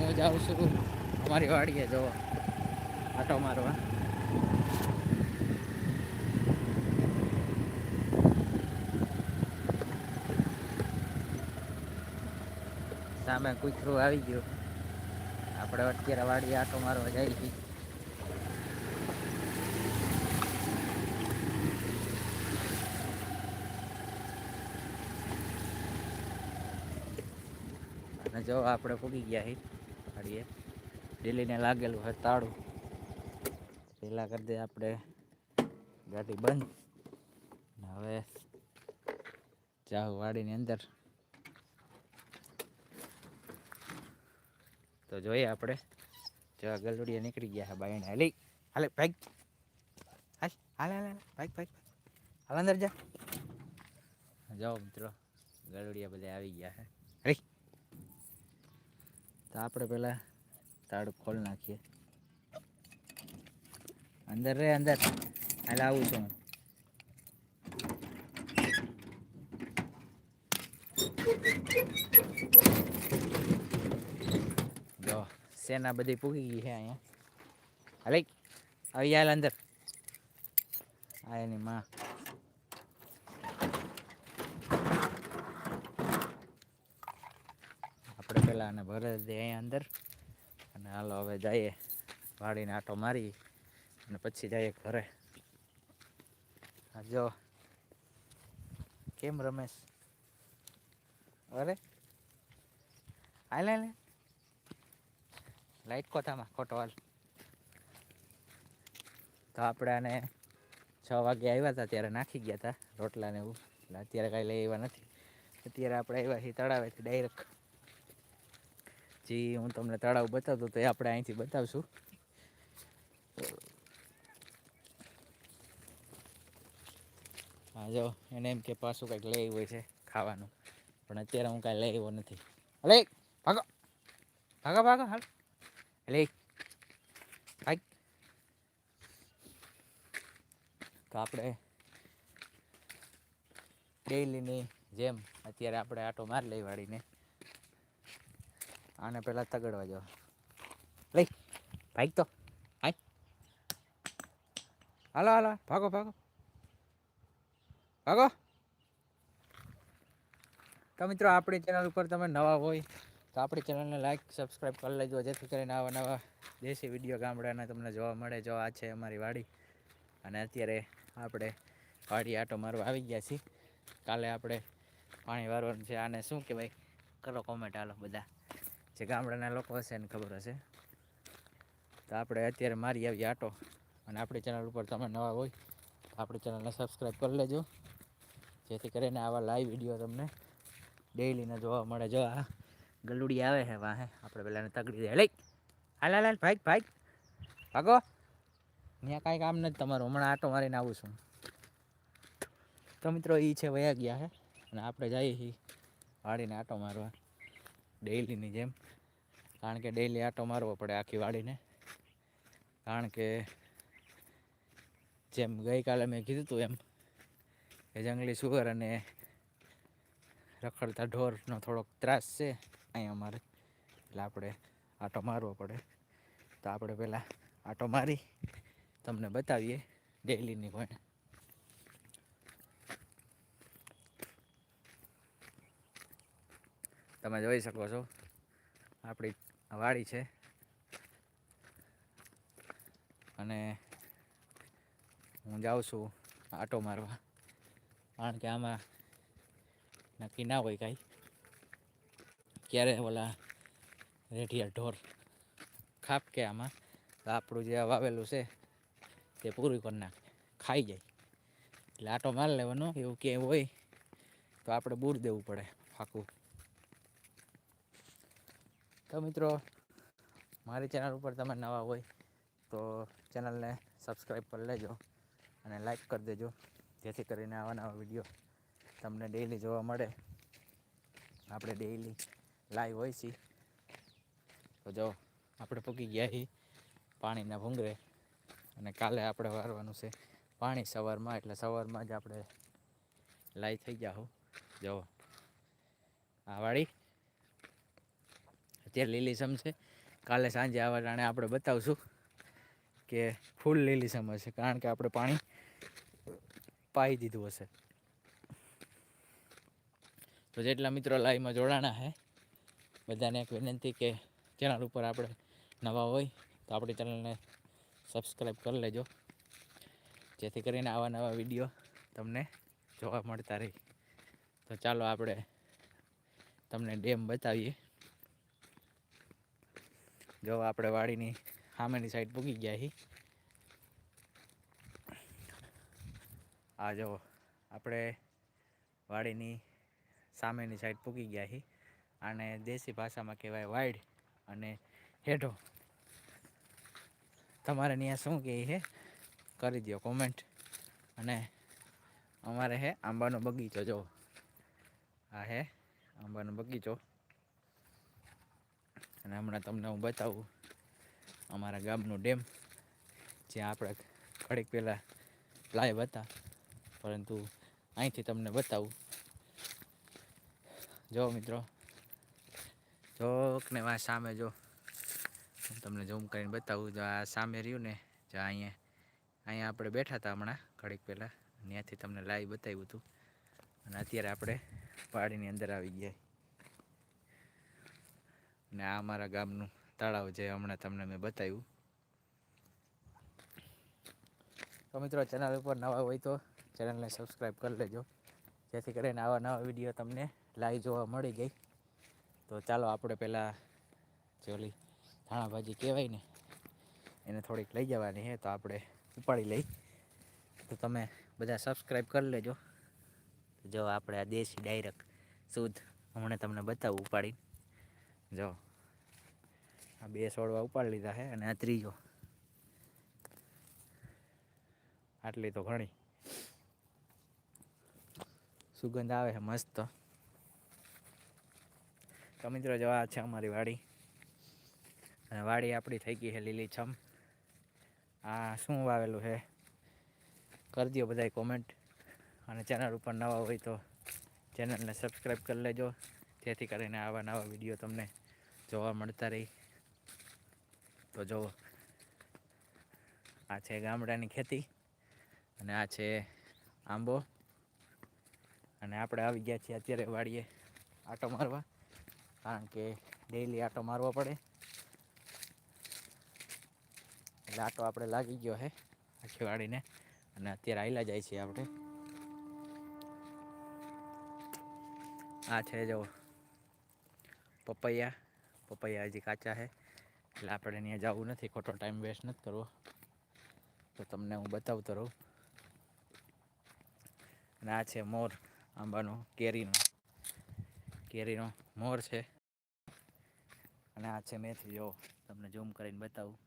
હું જાઉં છું. અમારી વાડીએ જોવા આટો મારવા. સામે કૂતરું આવી ગયું. આપણે અત્યારે વાડીએ આટો મારવા જાય છીએ. અને જો આપણે ફૂગી ગયા છીએ. વાડીએ ડેલીને લાગેલું હોય તાળું. પહેલાં કરી દે આપણે ગાડી બંધ. હવે જાઉં વાડીની અંદર. તો જોઈએ આપણે. જો ગલુડિયા નીકળી ગયા બાઈને હાલી, હાલે, ભાઈ. હાલ, હાલે હાલે ભાઈ ભાઈ હાલ, અંદર જા. જાઓ મિત્રો. ગલુડિયા બધા આવી ગયા હે હરી તો આપણે પહેલાં તાળું ખોલ નાખીએ. અંદર રે, અંદર. હાલ આવું છું જો સેના બધી પૂગી ગઈ છે અહીંયા. હાલે આવી, હાલ અંદર. આ એની માં. આને ભરે દે અહીંયા અંદર. અને હાલો હવે જઈએ વાળીને આટો મારી અને પછી જઈએ ઘરે. જો. કેમ રમેશ? અરે. હાલ હાલ લાઈટ કોથામાં હાલ. તો આપણે આને છ વાગે આવ્યા હતા ત્યારે નાખી ગયા હતા રોટલા ને એવું. એટલે અત્યારે કાંઈ લઈ આવ્યા નથી. અત્યારે આપણે આવ્યા છીએ તળાવેથી ડાયરેક્ટ. જી હું તમને તળાવ બતાવતો તો એ આપણે અહીંથી બતાવશું. હા, જો, એને એમ કે પાછું કંઈક લઈ આવ્યું છે ખાવાનું. પણ અત્યારે હું કાંઈ લઈ આવ્યો નથી. અલે, ભાગો. ભાગો ભાગો, હાલ. એટલે ભાગ તો આપણે ડેઈલીની જેમ અત્યારે આપણે આટો માર લઈ વાળીને આને પહેલાં તગડવા જાઓ લઈ ભાઈ તો. હાય. હાલો હાલો, ભાગો ભાગો. ભાગો. તો મિત્રો, આપણી ચેનલ ઉપર તમે નવા હોય, તો આપણી ચેનલને લાઈક સબસ્ક્રાઈબ કરી લેજો. જેથી કરીને આવા નવા દેશી વીડિયો ગામડાના તમને જોવા મળે. જો આ છે અમારી વાડી. અને અત્યારે આપણે વાડી આટો મારવા આવી ગયા છીએ. કાલે આપણે પાણી વારવાનું છે. આને શું કહેવાય? કરો કોમેન્ટ હાલો બધા. જે ગામડાના લોકો હશે એને ખબર હશે. તો આપણે અત્યારે મારી આવી આટો અને આપણી ચેનલ ઉપર તમે નવા હોય તો આપણી ચેનલને સબસ્ક્રાઈબ કરી લેજો. જેથી કરીને આવા લાઈવ વીડિયો તમને ડેઈલીના જોવા મળે. જો આ ગલુડી આવે છે વાહે. આપણે પહેલાંને તગડી દે લઈ. હાલ હાલ ભાઈ ભાઈ. ભાગો. ત્યાં કાંઈ કામ નથી તમારું. હમણાં આટો મારીને આવું છું. તો મિત્રો એ છે વયા ગયા છે અને આપણે જઈએ છીએ વાડીને આટો મારવા. ડેઈલીની જેમ. કારણ કે ડેઈલી આટો મારવો પડે આખી વાડીને. કારણ કે જેમ ગઈકાલે મેં કીધું હતું એમ કે જંગલી સુગર અને રખડતા ઢોરનો થોડોક ત્રાસ છે અહીંયા અમારે. એટલે આપણે આટો મારવો પડે. તો આપણે પહેલાં આટો મારી, તમને બતાવીએ ડેઈલીની પણ. તમે જોઈ શકો છો, આપણી વાડી છે. અને હું જાઉં છું આટો મારવા. કારણ કે આમાં નક્કી ના હોય કાંઈ. ક્યારે ઓલા રેઢિયા ઢોર ખાપ કે આમાં આપણું જે વાવેલું છે, તે પૂરું કરી નાખે. ખાઈ જાય. એટલે આટો માર લેવાનો, એવું ક્યાંય હોય તો આપણે બૂર દેવું પડે ફાકું તો મિત્રો, મારી ચેનલ ઉપર તમે નવા હોય તો ચેનલને સબસ્ક્રાઈબ કરી લેજો અને લાઈક કરી દેજો. જેથી કરીને આવા નવા વીડિયો તમને ડેઈલી જોવા મળે. આપણે ડેઈલી લાઈવ હોય છીએ. તો જો, આપણે પૂકી ગયા છીએ પાણીના ભૂંગરે અને કાલે આપણે વારવાનું છે પાણી સવારમાં, એટલે સવારમાં જ આપણે લાઈવ થઈ ગયા હો. જો, આ વાળી અત્યારે લીલીસમ છે. કાલે સાંજે આવા ટાણે આપણે બતાવશું કે ફૂલ લીલીસમ હશે, કારણ કે આપણે પાણી પાઈ દીધું હશે. તો જેટલા મિત્રો લાઈવમાં જોડાણા છે બધાને એક વિનંતી કે ચેનલ ઉપર આપણે નવા હોય તો આપણી ચેનલને સબસ્ક્રાઈબ કરી લેજો. જેથી કરીને આવા નવા વીડિયો તમને જોવા મળતા રહે. તો ચાલો આપણે તમને ડેમ બતાવીએ. જો આપણે વાડીની સામેની સાઈડ પૂગી ગયા હી. આ જો આપણે વાડીની સામેની સાઈડ પૂગી ગયા હી. આને દેશી ભાષામાં કહેવાય વાઈડ અને હેઠો તમારે ત્યાં શું કહે છે કરી દો કોમેન્ટ અને અમારે હે આંબાનો બગીચો જો. આ હે આંબાનો બગીચો. અને હમણાં તમને હું બતાવું. અમારા ગામનું ડેમ, જ્યાં આપણે ઘડીક પહેલાં લાઈવ હતા. પરંતુ અહીંથી તમને બતાવું. જો મિત્રો જોકને વા સામે જો, હું તમને ઝૂમ કરીને બતાવું. જો આ સામે રહ્યું ને, જો અહીંયા અહીંયા આપણે બેઠા હતા હમણાં ઘડીક પહેલાં. ત્યાંથી તમને લાઈવ બતાવ્યું હતું. અને અત્યારે આપણે પાડીની અંદર આવી ગયા. ને આ અમારા ગામનું તળાવ જે હમણાં તમને મેં બતાવ્યું. તો મિત્રો, ચેનલ ઉપર નવા હોય તો ચેનલને સબસ્ક્રાઈબ કરી લેજો. જેથી કરીને આવા નવા વીડિયો તમને લાઈવ જોવા મળી ગઈ તો ચાલો આપણે પહેલાં જોલી ધાણાભાજી ધાણા કહેવાય ને, એને થોડીક લઈ જવાની છે. તો આપણે ઉપાડી લઈ. તો તમે બધા સબસ્ક્રાઈબ કરી લેજો. જો આપણે આ દેશી ડાયરેક્ટ શુદ્ધ હમણાં તમને બતાવું ઉપાડી જો. આ બે છોડવા ઉપાડી લીધા છે અને આ ત્રીજો. આટલી તો ઘણી. સુગંધ આવે છે મસ્ત. તો મિત્રો જો આ છે અમારી વાડી. અને વાડી આપણી થઈ ગઈ છે લીલીછમ આ શું વાવેલું છે કરી દો બધાય કોમેન્ટ અને ચેનલ ઉપર નવા હોય તો ચેનલને સબસ્ક્રાઈબ કરી લેજો. જેથી કરીને આવા નવા વીડિયો તમને જોવા મળતા રહી. તો જો, આ છે ગામડાની ખેતી અને આ છે આંબો. અને આપણે આવી ગયા છીએ અત્યારે વાડીએ આટો મારવા, કારણ કે ડેઈલી આટો મારવો પડે. એટલે આટો આપણે લાગી ગયો છે આખી વાડીને. અને અત્યારે આયલા જાય છે આપણે. આ છે જો પપૈયા. પપૈયા હજી કાચા છે એટલે આપણે અહીંયા જવું નથી, ખોટો ટાઈમ વેસ્ટ નથી કરવો. તો તમને હું બતાવતો રહું. અને આ છે મોર આંબાનો, કેરીનો. કેરીનો મોર છે. અને આ છે મેથી, જો તમને ઝૂમ કરીને બતાવું.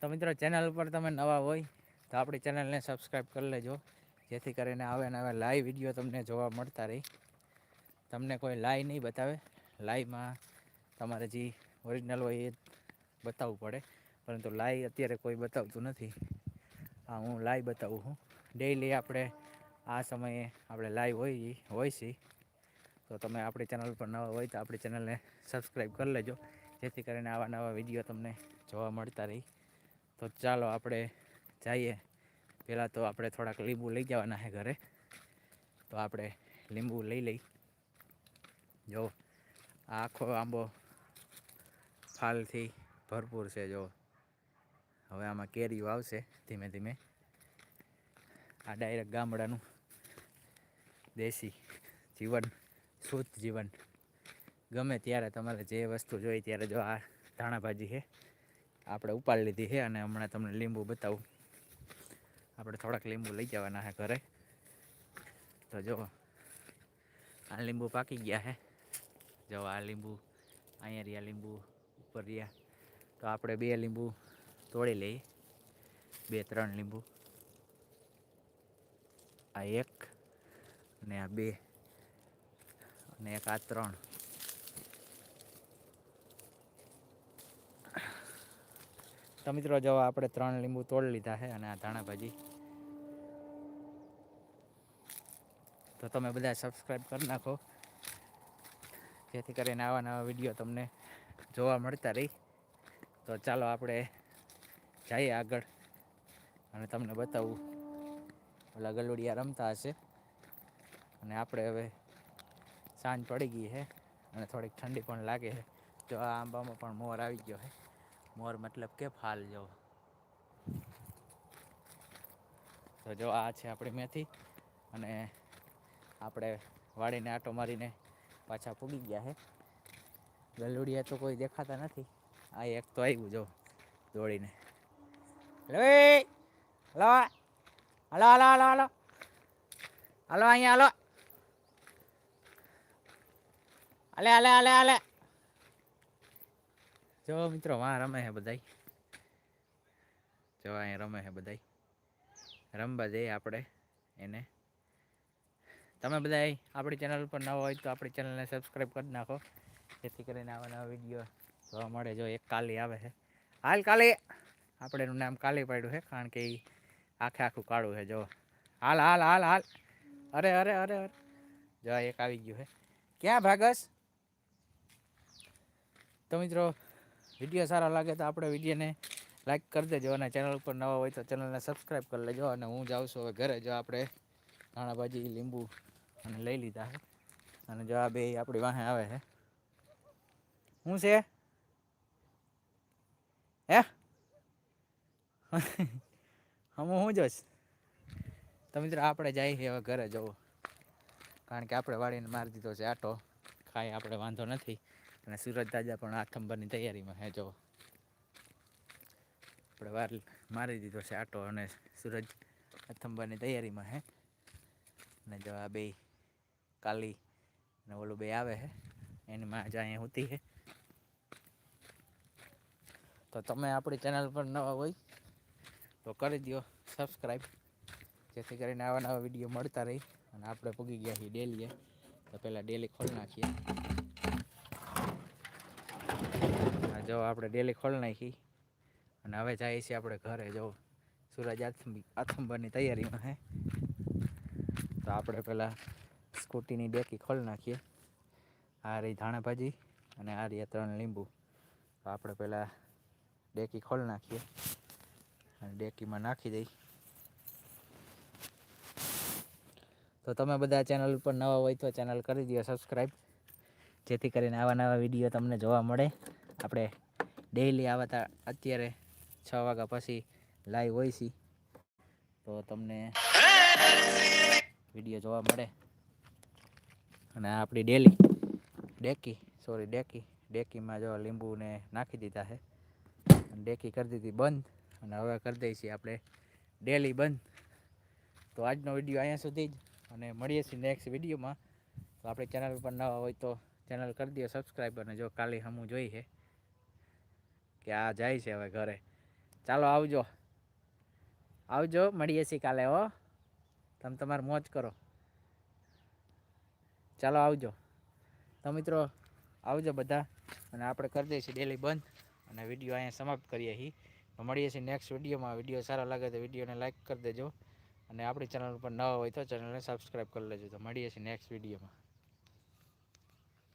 તો મિત્રો ચેનલ ઉપર તમે નવા હોય, તો આપણી ચેનલને સબસ્ક્રાઈબ કરી લેજો. જેથી કરીને આવે ને હવે લાઈવ વીડિયો તમને જોવા મળતા રહી. તમને કોઈ લાઈવ નહીં બતાવે. લાઈવમાં તમારે જે ઓરિજિનલ હોય એ બતાવવું પડે. પરંતુ લાઈવ અત્યારે કોઈ બતાવતું નથી. હા, હું લાઈવ બતાવું છું. ડેઈલી આપણે આ સમયે આપણે લાઈવ હોય હોય છે. તો તમે આપણી ચેનલ પર નવા હોય તો આપણી ચેનલને સબસ્ક્રાઈબ કરી લેજો. જેથી કરીને આવા નવા વીડિયો તમને જોવા મળતા રહી. તો ચાલો આપણે જઈએ. પહેલાં તો આપણે થોડાક લીંબુ લઈ જવાના છે ઘરે. તો આપણે લીંબુ લઈ લઈ. જો. આખો આંબો ફાલથી ભરપૂર છે, જો. હવે આમાં કેરીઓ આવશે ધીમે ધીમે. આ ડાયરેક્ટ ગામડાનું દેશી જીવન, શુદ્ધ જીવન. ગમે ત્યારે તમારે જે વસ્તુ જોઈ ત્યારે જો આ ધાણા ભાજી છે, આપણે ઉપાડી લીધી છે અને હમણાં તમને લીંબુ બતાવું. આપણે થોડાક લીંબુ લઈ જવાના છે ઘરે. તો જો, આ લીંબુ પાકી ગયા છે. જો આ લીંબુ, અહીંયા રહ્યા લીંબુ ઉપર રહ્યા. તો આપણે બે લીંબુ તોડી લઈએ. બે, ત્રણ લીંબુ. આ એક અને આ બે અને એક આ ત્રણ. તો મિત્રો, જો આપણે ત્રણ લીંબુ તોડી લીધા છે અને આ ધાણા ભાજી. તો તમે બધા સબસ્ક્રાઈબ કરી નાખો. જેથી કરીને આવા નવા વીડિયો તમને જોવા મળતા રહી. તો ચાલો આપણે જઈએ આગળ અને તમને બતાવું. ઓલા ગલુડિયા રમતા હશે. અને આપણે હવે સાંજ પડી ગઈ છે અને થોડીક ઠંડી પણ લાગે છે જો આ આંબામાં પણ મોર આવી ગયો છે મોર મતલબ કે ફાલ જેવો. તો જો આ છે આપણી મેથી. અને આપણે વાળીને આટો મારીને પાછા પૂગી ગયા છે ગલુડિયા તો કોઈ દેખાતા નથી. આ એક તો આવ્યું જો, દોડીને. લે hello hello hello hello hello. Hello, અહીંયા, હલો. અલે હાલે હાલે હાલે. જો, મિત્રો, વાં રમે છે બધાય. જો અહીંયા રમે છે બધાય. રમવા જઈએ આપણે એને. તમે બધા આપણી ચેનલ ઉપર નવા હોય તો આપણી ચેનલને સબસ્ક્રાઈબ કરી નાખો. જેથી કરીને આવા નવા વીડિયો જોવા મળે. જો એક કાલી આવે છે. હાલ કાલી. આપણે એનું નામ કાલી પાડ્યું છે, કારણ કે એ આખે આખું કાળું છે. જો. હાલ હાલ હાલ હાલ. અરે અરે અરે અરે. જો એક આવી ગયું છે. ક્યાં ભાગસ? તો મિત્રો વીડિયો સારા લાગે તો આપણે વિડીયોને લાઈક કરી દેજો અને ચેનલ ઉપર નવા હોય તો ચેનલને સબસ્ક્રાઈબ કરી લેજો અને હું જાઉં છું હવે ઘરે. જો આપણે ધાણાભાજી, લીંબુ અને લઈ લીધા છે. અને જો આ બે આપણી વાહે આવે છે. શું છે? હે? હમ હું જોઈશ તો મિત્રો આપણે જઈએ હવે ઘરે જવું. કારણ કે આપણે વાળીને મારી દીધો છે આટો. કાંઈ આપણે વાંધો નથી. અને સુરજ દાદા પણ આથંબરની તૈયારીમાં હે જો. આપણે વાર મારી દીધો છે આટો અને સુરજ આથંબરની તૈયારીમાં હે અને જો આ બે કાલી ને ઓલું બે આવે છે એની માં જ અહીંયા હોતી છે તો તમે આપણી ચેનલ પર નવા હોય, તો કરી દો સબસ્ક્રાઈબ જેથી કરીને આવા નવા વીડિયો મળતા રહી અને આપણે પૂગી ગયા છીએ ડેલીએ તો પહેલાં ડેલી ખોલી નાખીએ. જો આપણે ડેલી ખોલી નાખી. અને હવે જઈએ છીએ આપણે ઘરે, જો સૂરજ આથમ આથંબરની તૈયારીમાં હે. તો આપણે પહેલાં સ્કૂટીની ડેકી ખોલી નાખીએ. આ રહી ધાણા ભાજી અને આ રહ્યા ત્રણ લીંબુ. તો આપણે પહેલાં ડેકી ખોલી નાખીએ અને ડેકીમાં નાખી દઈ. તો તમે બધા ચેનલ ઉપર નવા હોય તો ચેનલ કરી દો સબસ્ક્રાઈબ જેથી કરીને આવા નવા વીડિયો તમને જોવા મળે. આપણે ડેઈલી આવતા અત્યારે છ વાગ્યા પછી લાઈવ હોય છે તો તમને વીડિયો જોવા મળે. અને આ આપણી ડેલી. ડેકી સોરી ડેકી. ડેકીમાં જો લીંબુને નાખી દીધા છે. ડેકી કરી દીધી બંધ. અને હવે કરી દઈએ છીએ આપણે ડેલી બંધ. તો આજનો વીડિયો અહીંયા સુધી જ. અને મળીએ છીએ નેક્સ્ટ વિડીયોમાં. તો આપણી ચેનલ પર નવા હોય તો ચેનલ કરી દો સબસ્ક્રાઈબ અને જો કાલે હમું જોઈ છે કે આ જાય છે હવે ઘરે. ચાલો આવજો. આવજો, મળીએ છીએ કાલે હો. તમે તમારે મોજ કરો. ચાલો આવજો. તો મિત્રો, આવજો બધા. અને આપણે કરી છીએ ડેલી બંધ. અને વીડિયો અહીંયા સમાપ્ત કરીએ છીએ. તો મળીએ છીએ નેક્સ્ટ વિડીયોમાં વીડિયો સારો લાગે તો વિડીયોને લાઇક કરી દેજો. અને આપણી ચેનલ ઉપર નવા હોય તો ચેનલને સબસ્ક્રાઈબ કરી લેજો. તો મળીએ છીએ નેક્સ્ટ વિડીયોમાં